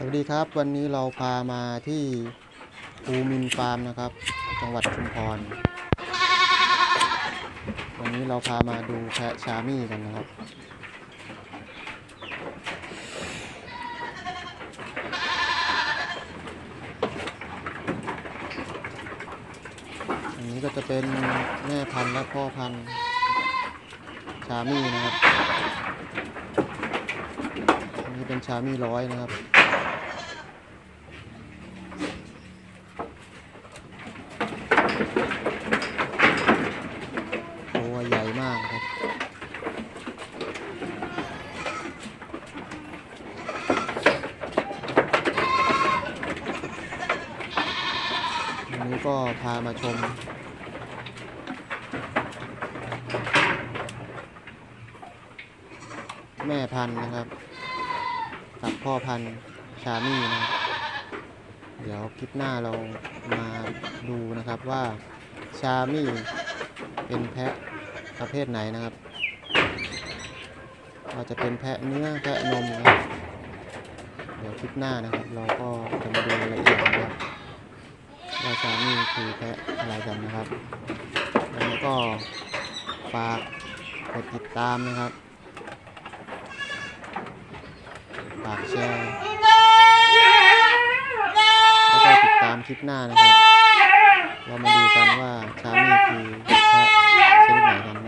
สวัสดีครับ วันนี้เราพามาที่ภูมินฟาร์มนะครับ จังหวัดชุมพร วันนี้เราพามาดูแพะชามี่กันนะครับ อันนี้ก็จะเป็นแม่พันธุ์และพ่อพันธุ์ชามี่นะครับ อันนี้เป็นชามี่ร้อยนะครับ ตัวใหญ่มากครับ วันนี้ ก็พามาชม แม่พันธุ์นะครับ กับพ่อพันธุ์ชามี่นะครับเดี๋ยวคลิปหน้าเรามาดูนะครับว่าชามี่เป็นแพะประเภทไหนนะครับว่าจจะเป็นแพะเนื้อแพะนมนะครับ เดี๋ยวคลิปหน้านะครับ เราก็จะมาดูรายละเอียดนะครับว่า ชามี่คือแพะอะไรกันนะครับแล้วก็ฝากกดติดตามนะครับ ฝากแชร์ แล้วก็ติดตามคลิปหน้านะครับ เรามาดูกันว่าชามี่คือแพะชนิดไหนกันนะ